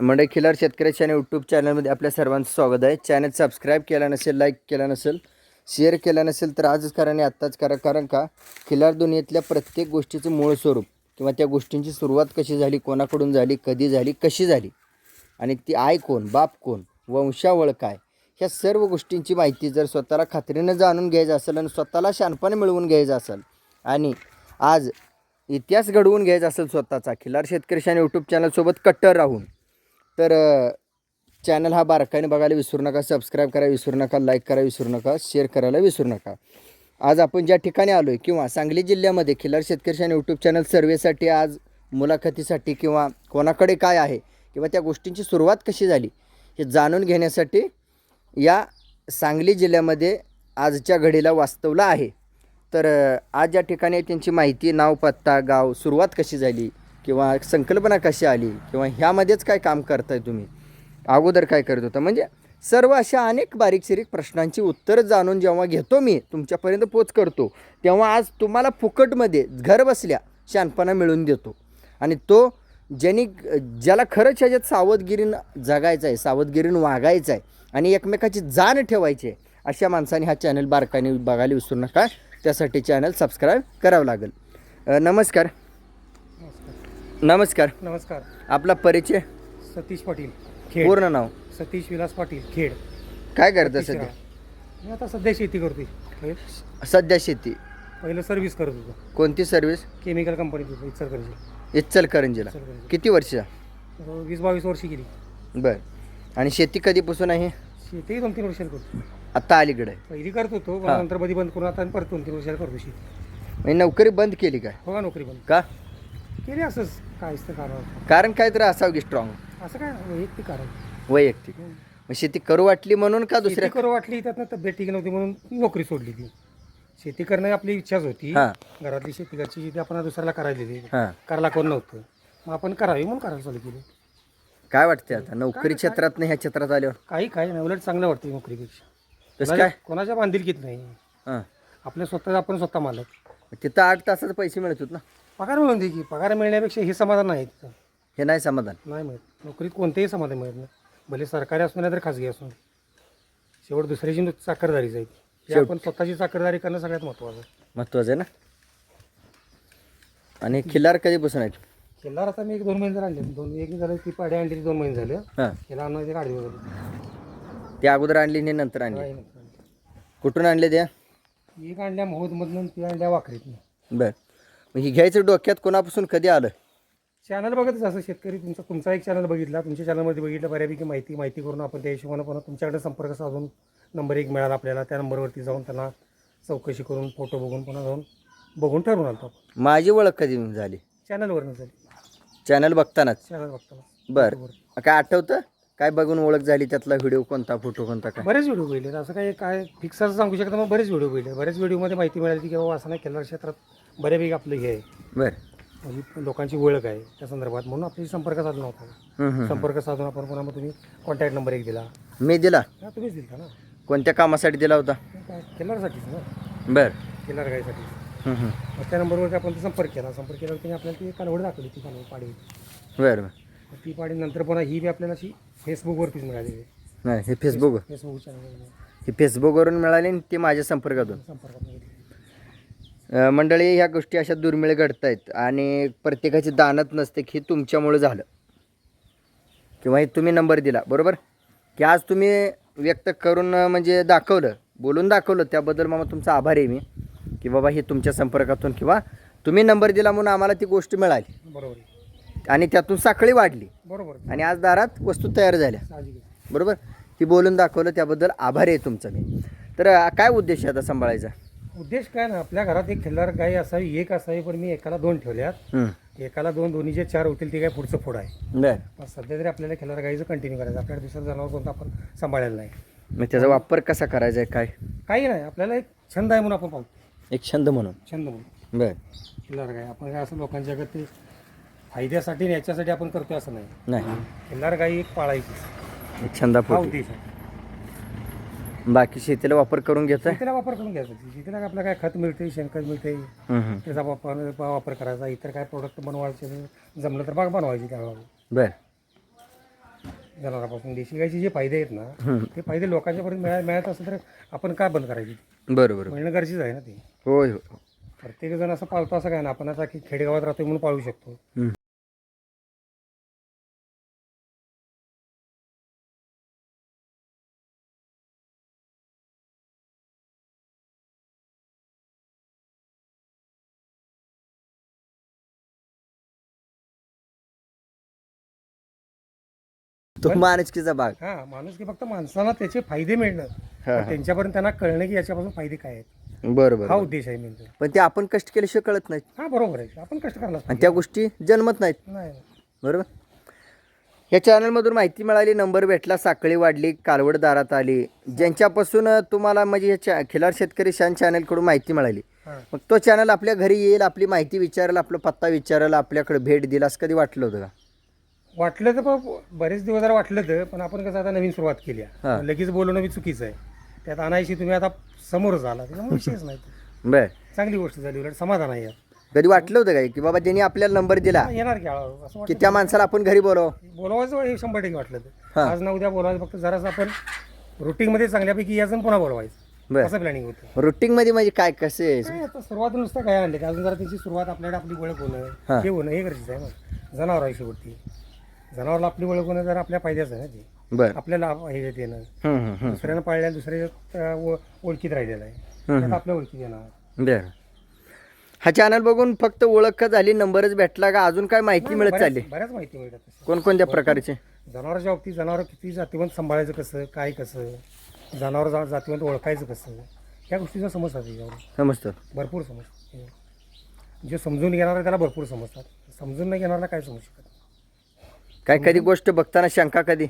म्हणजे खिलार शेतकरी channel YouTube चॅनलमध्ये आपल्या सर्वांचं स्वागत आहे. चॅनल सबस्क्राईब केला नसेल लाईक केला नसेल शेअर केला नसेल तर आजच करा आणि आत्ताच करा. कारण का? खिलार दुनियेतल्या प्रत्येक गोष्टीचं मूळ स्वरूप किंवा त्या गोष्टींची सुरुवात कशी झाली कोणाकडून झाली कधी झाली कशी झाली आणि ती आय कोण बाप कोण वंशावळ काय ह्या सर्व गोष्टींची माहिती जर स्वतःला खात्रीनं जाणून घ्यायचं असेल आणि स्वतःला शानपणे मिळवून घ्यायचं असेल आणि आज इतिहास घडवून घ्यायचा असेल स्वतःचा खिलार शेतकरी आणि यूट्यूब चॅनलसोबत कट्टर राहून तर चॅनल हा बारकाईने बघायला विसरू नका सबस्क्राईब करायला विसरू नका लाईक करायला विसरू नका शेअर करायला विसरू नका. आज आपण ज्या ठिकाणी आलो आहे किंवा सांगली जिल्ह्यामध्ये खिलार शेतकरी आणि यूट्यूब चॅनल सर्वेसाठी आज मुलाखतीसाठी किंवा कोणाकडे काय आहे किंवा त्या गोष्टींची सुरुवात कशी झाली हे जाणून घेण्यासाठी या सांगली जिल्ह्यामध्ये आजच्या घडीला वास्तवला आहे. तर आज ज्या ठिकाणी त्यांची माहिती नाव पत्ता गाव सुरुवात कशी झाली? किंवा संकल्पना कशी आली किंवा ह्यामध्येच काय काम करताय तुम्ही? अगोदर काय करत होता? म्हणजे सर्व अशा अनेक बारीकसिरीक प्रश्नांची उत्तरं जाणून जेव्हा घेतो मी तुमच्यापर्यंत पोच करतो तेव्हा आज तुम्हाला फुकटमध्ये घर बसल्या शानपणा मिळवून देतो. आणि तो ज्यांनी ज्याला खरंच ह्याच्यात सावधगिरीनं जगायचं आहे सावधगिरीनं वागायचं आहे आणि एकमेकाची जाण ठेवायची आहे अशा माणसाने हा चॅनल बारकाने बघायला विसरू नका. त्यासाठी चॅनल सबस्क्राईब करावं लागेल. नमस्कार. नमस्कार. नमस्कार. आपला परिचय? सतीश पाटील खेड. पूर्ण नाव? सतीश विलास पाटील खेड. काय करतं. सध्या? मी आता सध्या शेती करतोय. हे, सध्या शेती? पहिलं सर्व्हिस करत होतो. कोणती सर्व्हिस केमिकल कंपनीत होतो इचलकरंजी. इचलकरंजीला. इचलकरंजी. किती वर्ष वीस बावीस वर्षी गेली. बर. आणि शेती कधीपासून आहे? शेती दोन तीन वर्षाला करतो. आत्ता अलीकडे. पहिली करत होतो पण हा. नंतर मध्ये बंद करून आता परत दोन तीन वर्षाला करतो शेती. म्हणजे नोकरी बंद केली काय? हो का नोकरी बंद. का? केली असंच काय असतं कारण? कारण काय तर असावं की स्ट्रॉंग असं काय वैयक्तिक कारण. वैयक्तिक. मग शेती करू वाटली म्हणून का शेती दुसऱ्या करू वाटली त्यातनं तब्येत ठीक नव्हती म्हणून नोकरी सोडली ती. शेती करणं आपली इच्छाच होती. हां. घरातली शेती घरची शेती आपण दुसऱ्याला करायला दिली हां. करायला कोण नव्हतं. मग आपण करावी म्हणून करायला चालू केली. काय वाटते आता? नोकरी क्षेत्रात नाही ह्या क्षेत्रात आल्यावर? काही काही नाही. उलट चांगलं वाटतं नोकरीपेक्षा. कसं कोणाच्या- काय? कोणाच्या बांधिलकीत नाही. हां. आपल्या स्वतः आपण स्वतः मालक. तिथं आठ तासाचे पैसे मिळत होत ना? पगार मिळून दे की. पगार मिळण्यापेक्षा हे समाधान नाही तिथं. हे नाही समाधान. नाही मिळत. नोकरीत कोणतेही समाधान मिळत नाही. भले सरकारी असू नाही तर खाजगी असू दे. शेवट दुसऱ्याची नु- चाकरदारी जाईल हे शेवट. आपण स्वतःची चाकरदारी करणं सगळ्यात महत्त्वाचं आहे. महत्वाचं आहे ना? आणि खिल्लार कधीपासून आहे? केल्यावर आता मी एक दोन महिने झाले आणले. दोन एक झालं ती पाडी आणली दोन महिने झाले. हां. केला आणून ते गाडी वगैरे ते अगोदर आणली आणि नंतर आणली? कुठून आणले त्या एक आणल्या महोदमधून ती आणल्या वाखरीतनं बर. मग ही घ्यायचं डोक्यात कोणापासून कधी आलं? चॅनल बघतच असं शेतकरी तुमचा तुमचा एक चॅनल बघितला तुमच्या चॅनलमध्ये बघितलं बऱ्यापैकी माहिती माहिती करून आपण त्या हिशोबानं पण तुमच्याकडे संपर्क साधून नंबर एक मिळाला आपल्याला त्या नंबरवरती जाऊन त्यांना चौकशी करून फोटो बघून पुन्हा जाऊन बघून ठरवून आलो आपण. माझी ओळख कधी झाली? चॅनलवरनं झाली. चॅनल बघतानाच? चॅनल बघताना बर. काय आठवतं? काय बघून ओळख झाली त्यातला व्हिडिओ कोणता फोटो कोणता काय? बरेच व्हिडिओ बघितले असं काही काय फिक्स असं सांगू शकत मग बरेच व्हिडिओ बघितले बरेच व्हिडिओमध्ये माहिती मिळाली की बाबा असं नाही केलं क्षेत्रात बऱ्यापैकी आपलं हे आहे. बर. म्हणजे लोकांची ओळख आहे त्या संदर्भात. म्हणून आपली संपर्क साधला होता हम्म, हम्म. संपर्क साधून आपण पुन्हा मग तुम्ही कॉन्टॅक्ट नंबर एक दिला. मी दिला? हा तुम्हीच दिलता ना? कोणत्या कामासाठी दिला होता? काय केलरसाठीच ना? बर. केलर गायसाठी हम्म, हम्म. मग त्या नंबरवरती आपण ते संपर्क केला. संपर्क केल्यावर त्यांनी आपल्याला ती कालवड दाखवली ती कालवड पाडी होती बर बर. मग ती पाडी नंतर पुन्हा ही बी आपल्याला अशी फेसबुकवरतीच मिळालेली आहे नाही हे फेसबुक फेसबुक चॅनल हे फेसबुकवरून मिळाले आणि ते माझ्या संपर्कातून. संपर्कात मिळाली. मंडळी ह्या गोष्टी अशा दुर्मिळ घडत आहेत आणि प्रत्येकाची दानत नसते की हे तुमच्यामुळे झालं. किंवा हे तुम्ही नंबर दिला बरोबर? की आज तुम्ही व्यक्त करून म्हणजे दाखवलं बोलून दाखवलं त्याबद्दल मामा तुमचा आभार आहे मी. की बाबा हे तुमच्या संपर्कातून किंवा तुम्ही नंबर दिला म्हणून आम्हाला ती गोष्ट मिळाली. बरोबर. आणि त्यातून साखळी वाढली. बरोबर. आणि आज दारात वस्तू तयार झाल्या. बरोबर? ती बोलून दाखवलं त्याबद्दल आभारी आहे तुमचा मी. तर काय उद्देश आहे आता सांभाळायचा? उद्देश काय ना आपल्या घरात एक खिल्लार गाय असावी एक असावी पण मी एकाला दोन ठेवल्यात. एकाला दोन दोन्ही जे चार होतील ते काय पुढचं फोड आहे. बरं. पण सध्या तरी आपल्याला खिल्लार गाईचं कंटिन्यू करायचं आपल्याला दुसरं जनावर कोणतं आपण सांभाळायला नाही. मग त्याचा वापर कसा करायचा आहे काय? काही नाही आपल्याला एक छंद आहे म्हणून आपण पाहतो एक छंद म्हणून? छंद म्हणून. बर. खिल्लार गाय आपण काय असं लोकांच्या जगात ते फायद्यासाठी आणि याच्यासाठी आपण करतोय असं नाही. नाही. खिल्लार गाई एक पाळायची. एक छंदा हा उद्देश आहे. बाकी शेतीला वापर करून घेताय? शेतीला वापर करून घ्यायचा. शेतीला आपल्याला काय खत मिळते शेणखत मिळते. त्याचा वापर वापर करायचा. इतर काय प्रोडक्ट बनवायचे जमलं तर बाग बनवायची त्यावेळेला बर. जनावरांपासून देशी गायचे जे फायदे आहेत ना. ते फायदे लोकांच्यापर्यंत मिळा मिळत असेल तर आपण काय बंद करायची? बरं बरं. मिळणं गरजेचं आहे ना ते. होय हो प्रत्येक जण असं पाळतो असं काय ना आपण आता की खेडेगावात राहतो म्हणून पाळू शकतो. तो माणुसकीचा भाग. हा माणूस की फक्त माणसाला त्याचे फायदे मिळणं. हा, पण त्यांच्यापर्यंत त्यांना कळणं की याच्यापासून फायदे काय आहेत. बरं हा बरं. उद्देश आहे मेन पण ते आपण कष्ट केल्याशिवाय कळत नाहीत. हा बरोबर आहे. आपण कष्ट करायला आणि त्या गोष्टी जन्मत नाहीत. नाही. बरोबर? या चॅनलमधून माहिती मिळाली नंबर भेटला साखळी वाढली कालवड दारात आली. ज्यांच्यापासून तुम्हाला म्हणजे या चा खिलार शेतकरी शान चॅनलकडून माहिती मिळाली हा. मग तो चॅनल आपल्या घरी येईल आपली माहिती विचारेल आपला पत्ता विचारेल आपल्याकडे भेट दिला असं कधी वाटलं होतं का? वाटलं तर बरेच दिवस जरा वाटलं तर पण आपण कसं आता नवीन सुरुवात केली हा. आहे लगेच बोलवणं बी चुकीचं आहे. त्यात आणायची तुम्ही आता समोर झाला त्याच्यामुळे विषयच नाही. बर. चांगली गोष्ट झाली उलट समाधान आहे यात. कधी वाटलं होतं काय की बाबा त्यांनी आपल्याला नंबर दिला येणार की हळूहळू असं की त्या माणसाला आपण घरी बोलव? बोलवायचं हे शंभर टक्के वाटलं तर हा. आज ना उद्या बोलायचं फक्त जरासं आपण रुटीनमध्ये चांगल्यापैकी यायचं आणि पुन्हा बोलवायचं. बर. असं प्लॅनिंग होतं. रुटीन मध्ये म्हणजे काय कसे काय आता सुरुवात नुसतं काय आणले अजून जरा त्याची सुरुवात आपल्याला आपली हा. होणं हे. होणं हे गरजेचं आहे ना. जनावर आहे शेवटी जनावरला आपली ओळख होणं जरा आपल्या फायद्याचं आहे ना ते बर. आपल्याला हे देणं. हम्म, हम्म, हम्म. दुसऱ्यानं पाळल्या दुसऱ्या ओ- ओळखीत राहिलेला आहे. त्यात आपल्या ओळखीत येणार. बर. हा चॅनल बघून फक्त ओळख का झाली नंबरच भेटला का? अजून काय माहिती मिळत बऱ्याच- चालली? बऱ्याच माहिती मिळतात तसं. कोणकोणत्या प्रकारचे? जनावरांच्या बाबतीत जनावर किती जातीवंत सांभाळायचं कसं काय कसं जनावर जा- जातीवंत ओळखायचं कसं ह्या गोष्टीचा समजतात त्याच्यावर समजतं. भरपूर समजतात जे समजून घेणार आहे त्याला भरपूर समजतात. समजून नाही घेणारला काय समजू शकत काय कधी गोष्ट बघताना शंका कधी?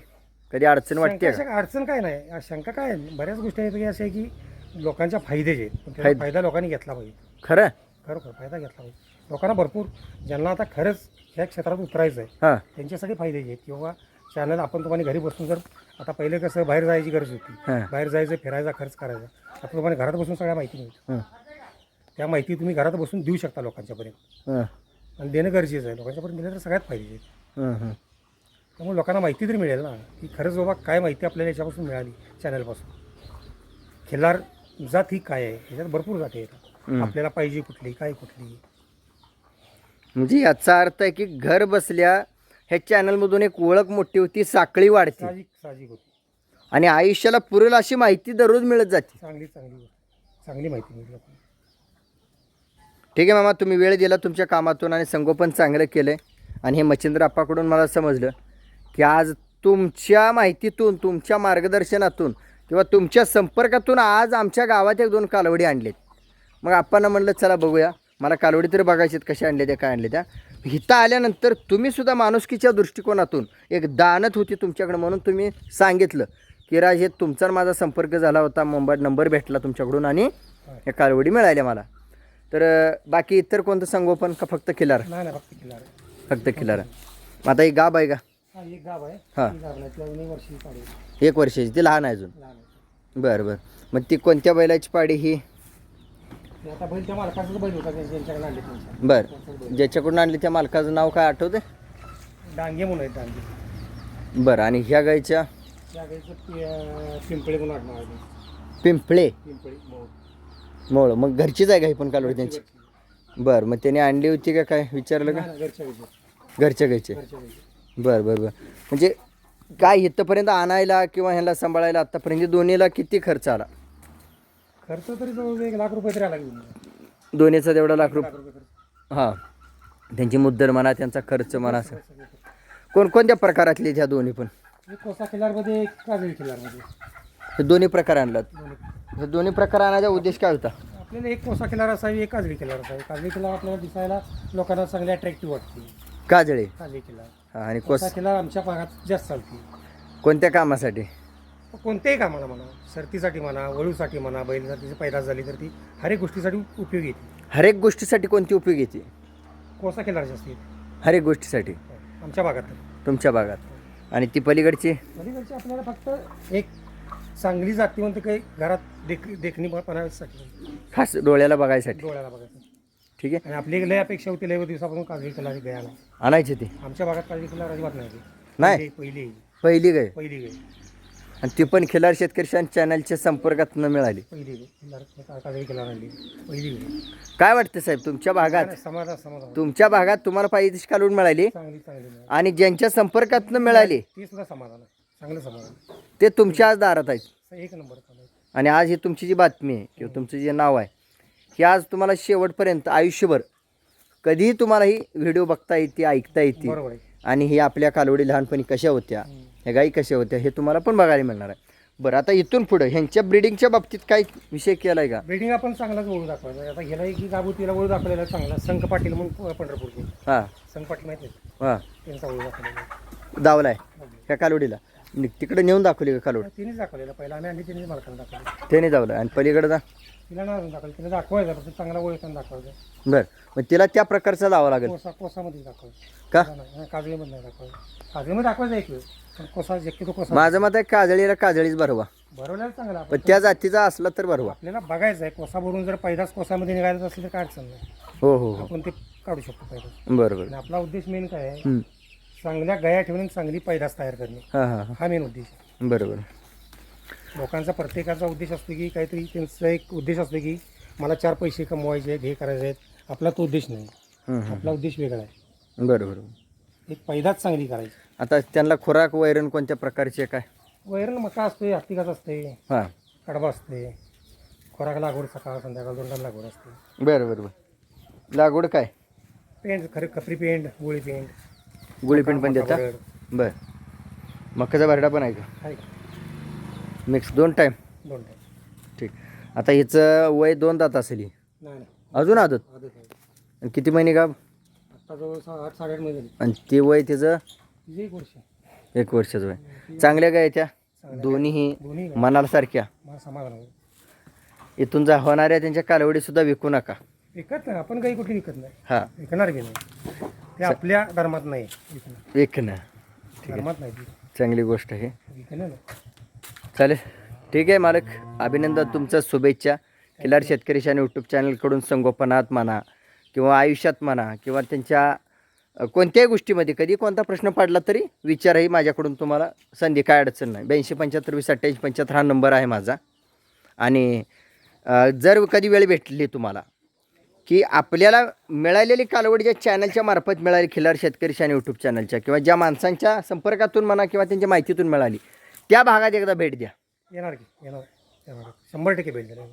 कधी अडचण वाटते शंका- अडचण काय नाही. शंका काय आहे? बऱ्याच गोष्टी आहेत की अशा आहे की लोकांच्या फायदे जे आहेत पण त्याचा फायदे. फायदा लोकांनी घेतला पाहिजे. खरं? खरोखर फायदा घेतला पाहिजे. लोकांना भरपूर ज्यांना आता खरंच ह्या क्षेत्रात उतरायचं आहे हां. त्यांच्यासाठी फायदे जे आहेत. किंवा चॅनल आपण तुम्हाला घरी बसून जर आता पहिले कसं बाहेर जायची गरज होती हां. बाहेर जायचं फिरायचा खर्च करायचा. आता तुम्हाला घरात बसून सगळ्या माहिती मिळते हां. त्या माहिती तुम्ही घरात बसून देऊ शकता लोकांच्यापर्यंत. हां. आणि देणं गरजेचं आहे. लोकांच्यापर्यंत दिलं तर सगळ्यात फायदे आहेत. हां हां. त्यामुळे लोकांना माहिती तरी मिळेल ना की खरंच बाबा काय माहिती आपल्याला याच्यापासून मिळाली चॅनलपासून खिल्लार जात ही काय आहे? याच्यात भरपूर जाती आहेत. हम्म. आपल्याला पाहिजे कुठली काय कुठली. म्हणजे याचा अर्थ आहे की घर बसल्या ह्या चॅनलमधून एक ओळख मोठी होती साखळी वाढते. साहजिक साहजिक होती. आणि आयुष्याला पुरेल अशी माहिती दररोज मिळत जाते. चांगली चांगली चांगली माहिती मिळते लोकांना ठीक आहे मामा तुम्ही वेळ दिला तुमच्या कामातून आणि संगोपन चांगलं केलं. आहे आणि हे मच्छिंद्र आप्पाकडून मला समजलं. की आज तुमच्या माहितीतून तुमच्या मार्गदर्शनातून किंवा तुमच्या संपर्कातून आज आमच्या गावात एक दोन कालवडी आणलेत. मग आप्पांना म्हणलं चला बघूया. मला कालवडी तरी बघायचे आहेत कशा आणल्या त्या काय आणल्या त्या. इथं आल्यानंतर तुम्ही सुद्धा माणुसकीच्या दृष्टिकोनातून एक दानत होती तुमच्याकडे म्हणून तुम्ही सांगितलं की राज हे तुमचा माझा संपर्क झाला होता मुंबईत नंबर भेटला तुमच्याकडून आणि या कालवडी मिळाल्या मला. तर बाकी इतर कोणतं संगोपन का फक्त नाही फक्त किल्लार मग आता ही गाब आहे का? हा एक गाव आहे. हा. ती गाव नाही त्याला वर्षी काढू एक वर्षाची ती लहान आहे अजून? लहान आहे. बरं बरं. मग ती कोणत्या बैलाची पाडी ही? ते आता बैल त्या मालकाचाच बैल होता त्यांच्या- त्यांच्याकडे आणले त्यांच्या बरं. ज्याच्याकडून आणली त्या मालकाचं नाव काय आठवते डांगे म्हणून आहेत डांगे. बरं आणि ह्या गायच्या? त्या गाईचं पि- अं, पिंपळे म्हणून आडनाव आहे. त्यांचं. पिंपळे. मोळ. मग घरचीच आहे ही पण कालवडी त्यांची? बरं मग त्याने आणली होती का काय? विचारलं का? नाही, नाही, घरच्या गाईचं. घरच्या गायचे. घरच्या गाईचं. बरं बरं बरं. म्हणजे काय इथंपर्यंत आणायला किंवा ह्याला सांभाळायला आत्तापर्यंत दोन्हीला किती खर्च आला? खर्च तरी जवळ एक लाख रुपये तरी आला घेऊन दोन्हीचा तेवढा लाख रुपये हां. त्यांची मुद्दल म्हणा त्यांचा खर्च म्हणा. असं. कोणकोणत्या प्रकारातले ह्या दोन्ही पण? एक कोसा किल्लारमध्ये एक काजळी किल्लारमध्ये हे दोन्ही प्रकार आणलात. दोन्ही. हे दोन्ही प्रकार आणायचा उद्देश काय होता? आपल्याला एक कोसा किल्लार असावी एक काजळी किल्लार असावी. काजळी किल्लार आपल्याला दिसायला लोकांना चांगली अट्रॅक्टिव्ह वाटते. काजळे? हां आणि कोस आमच्या भागात जास्त चालते. कोणत्या कामासाठी? कोणत्याही कामाला म्हणा शर्तीसाठी म्हणा वळूसाठी म्हणा बैलजातीची पैदास झाली तर ती हर एक गोष्टीसाठी उपयोगी येते. हर एक गोष्टीसाठी कोणती उपयोगी येते? कोसा किल्लार जास्त येते. हर एक गोष्टीसाठी? आमच्या भागात तर. तुमच्या भागात. आणि ती पलीकडची? पलीकडची आपल्याला फक्त एक चांगली जातीवंत काही घरात देख देखणीपणासाठी खास डोळ्याला बघायसाठी. डोळ्याला बघायचं ठीक आहे. आणि आपली लय अपेक्षा होती लय दिवसापासून काजळी किल्लारी गयाला आणायची ती. आमच्या भागात काजळी किल्लार अजिबात नाही. नाही? पहिली- पहिली. गाय. पहिली गाय. आणि ती पण खिलार शेतकरी चॅनलच्या संपर्कात न मिळाली. पहिली काजळी केला पहिली काय वाटतं साहेब तुमच्या भागात? तुमच्या भागात तुम्हाला पाहिजे तशी कालवड मिळाली? चांगली चांगली मिळाली. आणि ज्यांच्या संपर्कात न मिळाली ती सुद्धा समाधान आहे. चांगलं समाधान ते तुमच्या आज दारात आहेत. एक नंबर. आणि आज ही तुमची जी बातमी आहे किंवा तुमचं जे नाव आहे हे आज तुम्हाला शेवटपर्यंत आयुष्यभर कधीही तुम्हाला ही व्हिडिओ बघता येते ऐकता येते. बरोबर आहे. आणि ही आपल्या कालवडी लहानपणी कशा होत्या ह्या गाई कशा होत्या हे तुम्हाला पण बघायला मिळणार आहे. बरं आता इथून पुढं ह्यांच्या ब्रिडिंगच्या बाबतीत काय विषय केलाय का? ब्रिडिंग आपण चांगलाच ओळख दाखवायचा आता ह्याला एक गाबू तिला ओळख दाखवलेला चांगला. संक पाटील म्हणून पंढरपूरचे. हां. संक पाटील माहिती आहे? हां. त्यांचा ओळख दाखवलेला दावलाय ह्या कालवडीला. नि- तिकडे नेऊन दाखवली का कालवड तिनेच दाखवलेला. पहिला आम्ही आणली तिने मालकाला दाखवली. त्याने दावलं आणि पलीकडे जा. तिला ना अजून दाखवली. तिला दाखवायचा फक्त चांगला ओळखून दाखवायचा बरं. मग तिला त्या प्रकारचा दावा लागेल. कोसा कोसामध्ये दाखवायचं. का? काजळीमध्ये नाही दाखवायचं. काजळीमध्ये दाखवायचं एक वेळ पण कोसा शक्यतो कोसा माझं मत आहे काजळीला काजळीच भरवा. भरवल्याला चांगला आपण. पण त्या जातीचा असला तर भरवा. आपल्याला बघायचं आहे. कोसा भरून जर पैदास कोसामध्ये निघायचं असेल तर काय अडचण नाही. हो हो हो. आपण ते काढू शकतो पैदास बरं बरं. आणि आपला उद्देश मेन काय आहे. चांगल्या गया ठेवून चांगली पैदास तयार करणे. हां हां मेन उद्देश आहे. बरं बरं लोकांचा प्रत्येकाचा उद्देश असतो की काहीतरी त्यांचा एक उद्देश असतो की मला चार पैसे कमवायचे आहेत हे करायचे आहेत. आपला तो उद्देश नाही. हं, हं. आपला उद्देश वेगळा आहे. बरं बरं एक पैदाच चांगली करायची. आता त्यांना खुराक वैरण कोणत्या प्रकारचे काय? वैरण मका असते हत्तिकाच असते हां. कडबा असते खोराक लागवड सकाळ संध्याकाळ दोन टाइम लागवड असते. बरं बरं बरं लागवड काय? पेंट खरे खपरी पेंट गोळी पेंट गुळीपिंड पण देता. बरं. मकाचा भरडा पण आहे का? आहे? मिक्स दोन टाईम दोन टाइम ठीक. आता हिचं वय दोन दात असेल ही. नाही नाही. अजून आदत? आदत आहे. आणि किती महिने का? आत्ता जवळ सा- आठ साडेआठ महिने झाली. आणि ते वय तिचं? तिचे एक वर्ष एक वर्षाचं वय. चांगल्या गाय त्या दोन्हीही दोन्ही. मनाला सारख्या. मला समाधान आहे. इथून जा होणाऱ्या त्यांच्या कालवडी सुद्धा विकू नका. विकत नाही. आपण काही कुठली विकत नाही. हां. विकणार बी नाही. ते आपल्या धर्मात नाही. विकणं विकणं धर्मात नाही. चांगली गोष्ट आहे. विकणं नाही. चालेल. ठीक आहे मालक. अभिनंदन तुमचं शुभेच्छा. खिलार शेतकरी आणि यूट्यूब चॅनलकडून संगोपनात म्हणा किंवा आयुष्यात म्हणा किंवा त्यांच्या अ, कोणत्याही गोष्टीमध्ये कधी कोणता प्रश्न पडला तरी विचारही माझ्याकडून तुम्हाला. संधी काय अडचण नाही. ब्याऐंशी पंच्याहत्तर वीस अठ्ठ्याऐंशी पंच्याहत्तर हा नंबर आहे माझा. आणि अ, जर कधी वेळ भेटली तुम्हाला की आपल्याला मिळालेली कालवड ज्या चॅनलच्या मार्फत मिळाली खिलार शेतकरी आणि यूट्यूब चॅनलच्या किंवा ज्या माणसांच्या संपर्कातून म्हणा किंवा त्यांच्या माहितीतून मिळाली त्या भागात एकदा भेट द्या. येणार की येणार येणार. शंभर टक्के भेट देणार.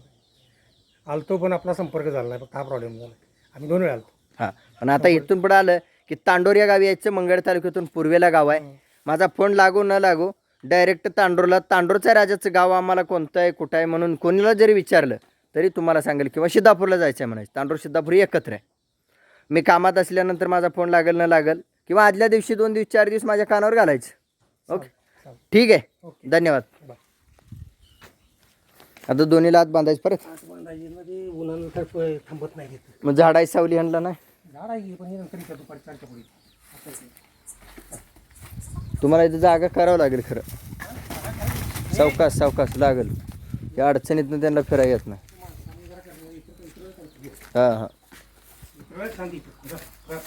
आलतो पण आपला संपर्क झाला नाही फक्त हा प्रॉब्लेम झाला? आम्ही दोन वेळा आलतो. हां पण आता इथून पुढे आलं की तांडोर या गावी यायचं मंगळ तालुक्यातून पूर्वेला गाव आहे. माझा फोन लागू न लागू डायरेक्ट तांडोरला तांडोरच्या राजाचं गाव आम्हाला कोणतं आहे कुठं आहे म्हणून कोणाला जरी विचारलं तरी तुम्हाला सांगेल किंवा सिद्धापूरला जायचं आहे म्हणायचं. तांडोर सिद्धापूर एकत्र आहे. मी कामात असल्यानंतर माझा फोन लागेल न लागेल किंवा आदल्या दिवशी दोन दिवस चार दिवस माझ्या कानावर घालायचं. ओके? ठीक आहे. धन्यवाद. आता दोन्हीला हात बांधायचं परत? आज बांधायची उन्हानंतर प- थांबत नाही घेत मग झाडाची सावली आणला नाही? झाड आहे की पण नंतर इकडं दुपारी चारच्या पुढे. आता इथे. तुम्हाला इथं जागा करावं लागेल खरं. सावकाश सावकाश लागेल. या अडचणीतनं त्यांना फिरायला येत नाही. हां हां इकडं शांती इकडं.